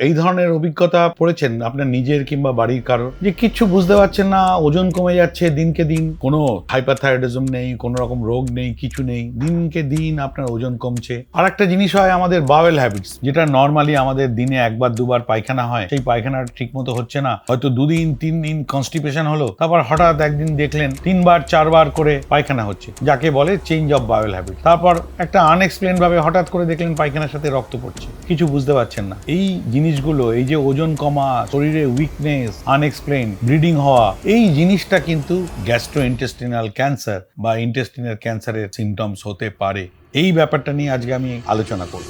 এই ধরনের অভিজ্ঞতা পড়েছেন আপনার নিজের কিংবা বাড়ির কারও যে কিচ্ছু বুঝতে পারছেন না, ওজন কমে যাচ্ছে দিনকে দিন, কোনো হাইপারথাইরয়েডিজম নেই, কোনো রকম রোগ নেই, কিছু নেই, দিনকে দিন আপনার ওজন কমছে। আর একটা জিনিস হয় আমাদের বাওয়েল হ্যাবিটস যেটা নর্মালি আমাদের দিনে একবার, দুবার পায়খানা হয়, সেই পায়খানা ঠিক মতো হচ্ছে না। হয়তো দুদিন তিন দিন কনস্টিপেশন হলো, তারপর হঠাৎ একদিন দেখলেন, তিনবার, চারবার করে পায়খানা হচ্ছে, যাকে বলে চেঞ্জ অফ বাওয়েল হ্যাবিট তারপর একটা আনএক্সপ্লেন ভাবে হঠাৎ করে দেখলেন পায়খানার সাথে রক্ত পড়ছে, কিছু বুঝতে পারছেন না। এই জিনিসগুলো, এই যে ওজন কমা শরীরে উইকনেস আনএক্সপ্লেন ব্লিডিং হওয়া, এই জিনিসটা কিন্তু গ্যাস্ট্রো ইন্টেস্টিনাল ক্যান্সার বা ইন্টেস্টিনাল ক্যান্সারের সিমটমস হতে পারে। এই ব্যাপারটা নিয়ে আজকে আমি আলোচনা করব।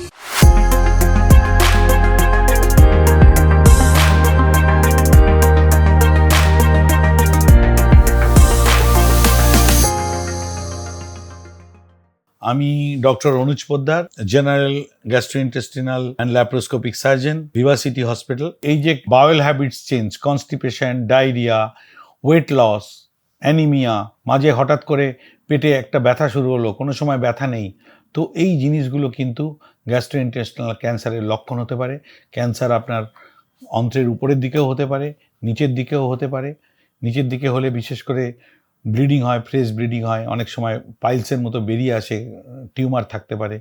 আমি doctor Anuj Poddar, general gastro gastrointestinal and laparoscopic surgeon Vivacity hospital. এই যে bowel habits change, constipation, diarrhoea, weight loss, anaemia, মাঝে হঠাৎ করে পেটে একটা ব্যথা শুরু হলো, কোনো সময় ব্যথা নেই, তো এই জিনিসগুলো কিন্তু গ্যাস্ট্রোইন্টেস্টিনাল ক্যান্সারের লক্ষণ হতে পারে। ক্যান্সার আপনার অন্ত্রের উপরের দিকেও হতে পারে, নিচের দিকেও হতে পারে। নিচের দিকে হলে বিশেষ করে ব্লিডিং হয়, ফ্রেশ ব্লিডিং হয়, অনেক সময় পাইলসের মতো বেরিয়ে আসে, টিউমার থাকতে পারে।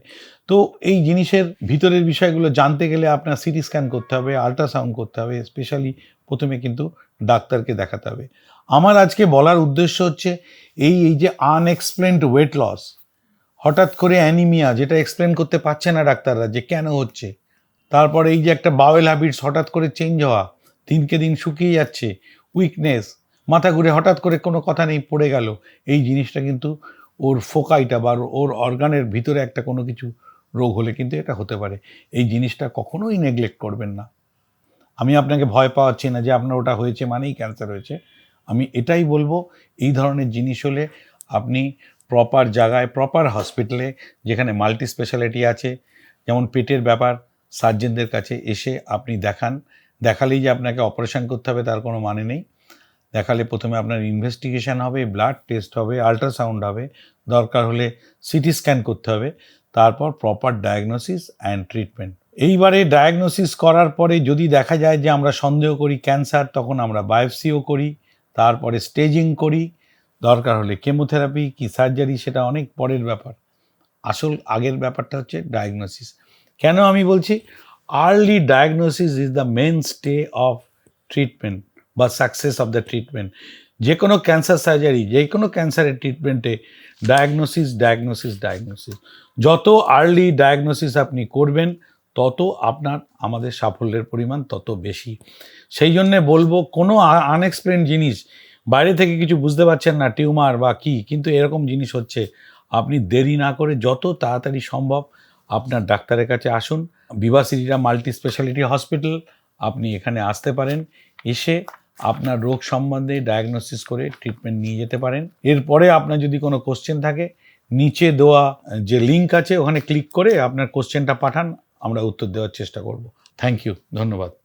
তো এই জিনিসের ভিতরের বিষয়গুলো জানতে গেলে আপনার সিটি স্ক্যান করতে হবে, আল্ট্রাসাউন্ড করতে হবে, স্পেশালি প্রথমে কিন্তু ডাক্তারকে দেখাতে হবে। আমার আজকে বলার উদ্দেশ্য হচ্ছে এই এই যে আনএক্সপ্লেনড ওয়েট লস হঠাৎ করে অ্যানিমিয়া যেটা এক্সপ্লেন করতে পারছে না ডাক্তাররা যে কেন হচ্ছে, তারপরে এই যে একটা বাওয়েল হ্যাবিটস হঠাৎ করে চেঞ্জ হওয়া, দিনকে দিন শুকিয়ে যাচ্ছে উইকনেস মাথা ঘুরে হঠাৎ করে কোনো কথা নেই, পড়ে গেল। এই জিনিসটা কিন্তু ওর ফোকাইটা বা ওর অর্গানের ভিতরে একটা কোনো কিছু রোগ হলে কিন্তু এটা হতে পারে। এই জিনিসটা কখনোই নেগলেক্ট করবেন না। আমি আপনাকে ভয় পাওয়াচ্ছি না যে আপনার ওটা হয়েছে মানেই ক্যান্সার হয়েছে। আমি এটাই বলব, এই ধরনের জিনিস হলে আপনি প্রপার জায়গায় প্রপার হসপিটালে যেখানে মাল্টি স্পেশালিটি আছে, যেমন পেটের ব্যাপার সার্জেনদের কাছে এসে আপনি দেখান। দেখালেই যে আপনাকে অপারেশন করতে হবে, তার কোনো মানে নেই। দেখালে প্রথমে আপনার ইনভেস্টিগেশন হবে ব্লাড টেস্ট হবে আল্ট্রাসাউন্ড হবে, দরকার হলে সিটি স্ক্যান করতে হবে, তারপর প্রপার ডায়াগনোসিস অ্যান্ড ট্রিটমেন্ট এইবারে ডায়াগনোসিস করার পরে যদি দেখা যায় যে আমরা সন্দেহ করি ক্যান্সার তখন আমরা বায়োপসিও করি, তারপরে স্টেজিং করি, দরকার হলে কেমোথেরাপি কি সার্জারি সেটা অনেক পরের ব্যাপার। আসল আগের ব্যাপারটা হচ্ছে ডায়াগনোসিস কেন আমি বলছি? Early diagnosis is the mainstay of treatment বা সাকসেস অফ দ্য ট্রিটমেন্ট যে কোনো ক্যান্সার সার্জারি যে কোনো ক্যান্সারের ট্রিটমেন্টে ডায়াগনোসিস ডায়াগনোসিস ডায়াগনোসিস যত আর্লি ডায়াগনোসিস আপনি করবেন, তত আপনার আমাদের সাফল্যের পরিমাণ তত বেশি। সেই জন্যে বলব, কোনো আনএক্সপ্লেন জিনিস, বাইরে থেকে কিছু বুঝতে পারছেন না, টিউমার বা কি, কিন্তু এরকম জিনিস হচ্ছে, আপনি দেরি না করে যত তাড়াতাড়ি সম্ভব আপনার ডাক্তারের কাছে আসুন। বিভাসিটিরা মাল্টি স্পেশালিটি হসপিটাল আপনি এখানে আসতে পারেন, এসে আপনার রোগ সম্বন্ধে ডায়াগনোসিস করে ট্রিটমেন্ট নিয়ে যেতে পারেন। এরপরে আপনার যদি কোনো কোশ্চেন থাকে, নিচে দেওয়া যে লিঙ্ক আছে, ওখানে ক্লিক করে আপনার কোশ্চেনটা পাঠান, আমরা উত্তর দেওয়ার চেষ্টা করব। থ্যাংক ইউ ধন্যবাদ।